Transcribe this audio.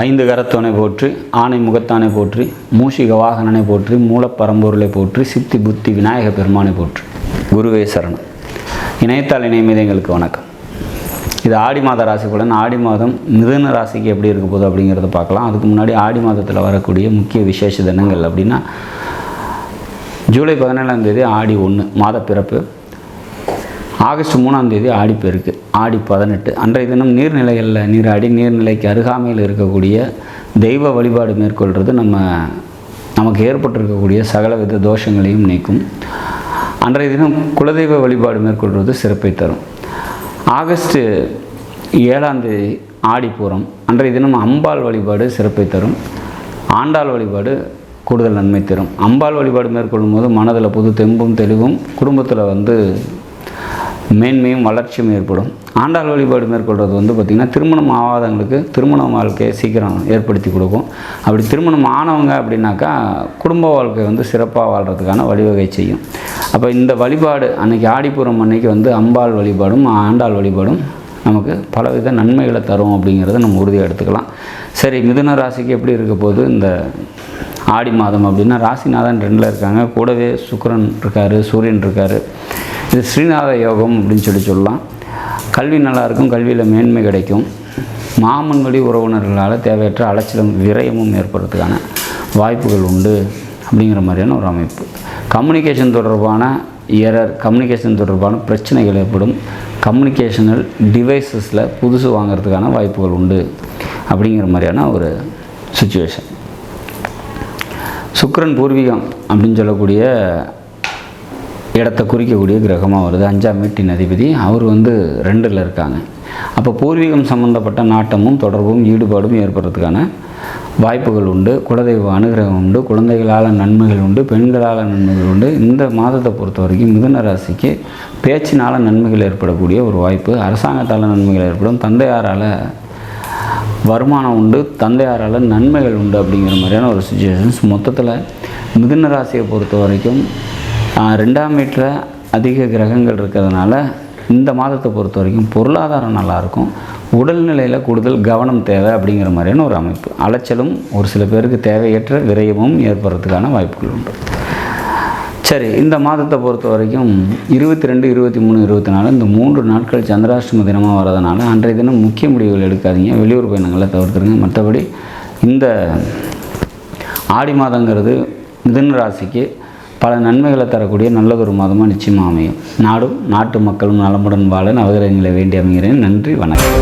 ஐந்து கரத்தோனை போற்றி ஆணை முகத்தானை போற்றி மூஷிக வாகனனை போற்றி மூலப்பரம்பொருளை போற்றி சித்தி புத்தி விநாயக பெருமானை போற்றி. குருவே சரணம். இணையத்தால் இணையமீது எங்களுக்கு வணக்கம். இது ஆடி மாத ராசிக்குடன் ஆடி மாதம் மிதுன ராசிக்கு எப்படி இருக்க போகுது அப்படிங்கிறத பார்க்கலாம். அதுக்கு முன்னாடி ஆடி மாதத்தில் வரக்கூடிய முக்கிய விசேஷ தினங்கள் அப்படின்னா ஜூலை பதினேழாம் தேதி ஆடி ஒன்று மாத பிறப்பு. ஆகஸ்ட் மூணாம் தேதி ஆடிப்பெருக்கு ஆடி பதினெட்டு. அன்றைய தினம் நீர்நிலைகளில் நீராடி நீர்நிலைக்கு அருகாமையில் இருக்கக்கூடிய தெய்வ வழிபாடு மேற்கொள்கிறது நம்ம நமக்கு ஏற்பட்டிருக்கக்கூடிய சகலவித தோஷங்களையும் நீக்கும். அன்றைய தினம் குலதெய்வ வழிபாடு மேற்கொள்வது சிறப்பை தரும். ஆகஸ்ட்டு ஏழாம் தேதி ஆடிப்பூரம் அன்றைய தினம் அம்பாள் வழிபாடு சிறப்பை தரும். ஆண்டாள் வழிபாடு கூடுதல் நன்மை தரும். அம்பாள் வழிபாடு மேற்கொள்ளும் போது மனதில் புது தெம்பும் தெளிவும் குடும்பத்தில் வந்து மேன்மையும் வளர்ச்சியும் ஏற்படும். ஆண்டாள் வழிபாடு மேற்கொள்வது வந்து பார்த்திங்கன்னா திருமணம் ஆகாதவங்களுக்கு திருமண வாழ்க்கையை சீக்கிரம் ஏற்படுத்தி கொடுக்கும். அப்படி திருமணம் ஆனவங்க அப்படின்னாக்கா குடும்ப வாழ்க்கை வந்து சிறப்பாக வாழ்கிறதுக்கான வழிவகை செய்யும். அப்போ இந்த வழிபாடு அன்னைக்கு ஆடிப்புறம் அன்னைக்கு வந்து அம்பாள் வழிபாடும் ஆண்டாள் வழிபாடும் நமக்கு பலவித நன்மைகளை தரும் அப்படிங்கிறத நம்ம உறுதியாக எடுத்துக்கலாம். சரி மிதுன ராசிக்கு எப்படி இருக்க போது இந்த ஆடி மாதம் அப்படின்னா ராசிநாதன் ரெண்டில் இருக்காங்க. கூடவே சுக்கரன் இருக்கார் சூரியன் இருக்கார். இது ஸ்ரீநாத யோகம் அப்படின்னு சொல்லி சொல்லலாம். கல்வி நல்லாயிருக்கும் கல்வியில் மேன்மை கிடைக்கும். மாமன் வழி உறவினர்களால் தேவையற்ற அலைச்சலும் விரயமும் ஏற்படுறதுக்கான வாய்ப்புகள் உண்டு அப்படிங்கிற மாதிரியான ஒரு அமைப்பு. கம்யூனிகேஷன் தொடர்பான எரர் கம்யூனிகேஷன் தொடர்பான பிரச்சனைகள் ஏற்படும். கம்யூனிகேஷனல் டிவைசஸில் புதுசு வாங்கிறதுக்கான வாய்ப்புகள் உண்டு அப்படிங்கிற மாதிரியான ஒரு சுச்சுவேஷன் சுக்கரன் பூர்வீகம் அப்படின்னு சொல்லக்கூடிய இடத்த குறிக்கக்கூடிய கிரகமாக வருது. அஞ்சாம் வீட்டின் அதிபதி அவர் வந்து ரெண்டில் இருக்காங்க. அப்போ பூர்வீகம் சம்மந்தப்பட்ட நாட்டமும் தொடர்பும் ஈடுபாடும் ஏற்படுறதுக்கான வாய்ப்புகள் உண்டு. குலதெய்வ அனுகிரகம் உண்டு. குழந்தைகளால் நன்மைகள் உண்டு. பெண்களால் நன்மைகள் உண்டு. இந்த மாதத்தை பொறுத்த வரைக்கும் மிதுன ராசிக்கு பேச்சினால் நன்மைகள் ஏற்படக்கூடிய ஒரு வாய்ப்பு அரசாங்கத்தால் நன்மைகள் ஏற்படும். தந்தையாரால் வருமானம் உண்டு. தந்தையாரால் நன்மைகள் உண்டு அப்படிங்கிற மாதிரியான ஒரு சுச்சுவேஷன்ஸ் மொத்தத்தில் மிதுன ராசியை பொறுத்த வரைக்கும் ரெண்டாம் வீட்டில் அதிக கிரகங்கள் இருக்கிறதுனால இந்த மாதத்தை பொறுத்த வரைக்கும் பொருளாதாரம் நல்லாயிருக்கும். உடல்நிலையில் கூடுதல் கவனம் தேவை அப்படிங்கிற மாதிரியான ஒரு அமைப்பு. அலைச்சலும் ஒரு சில பேருக்கு தேவையற்ற விரயமும் ஏற்படுறதுக்கான வாய்ப்புகள் உண்டு. சரி இந்த மாதத்தை பொறுத்த வரைக்கும் இருபத்தி ரெண்டு இருபத்தி மூணு இருபத்தி நாலு இந்த மூன்று நாட்கள் சந்திராஷ்டம தினமாக வரதுனால அன்றைய தினம் முக்கிய முடிவுகள் எடுக்காதீங்க. வெளியூர் பயணங்களை தவிர்த்துருங்க. மற்றபடி இந்த ஆடி மாதங்கிறது மிதன் ராசிக்கு பல நன்மைகளை தரக்கூடிய நல்ல ஒரு மாதமாக நிச்சயமாக அமையும். நாடும் நாட்டு மக்களும் நலமுடன் வாழ நவகிரகங்களை வேண்டி அமைகிறேன். நன்றி வணக்கம்.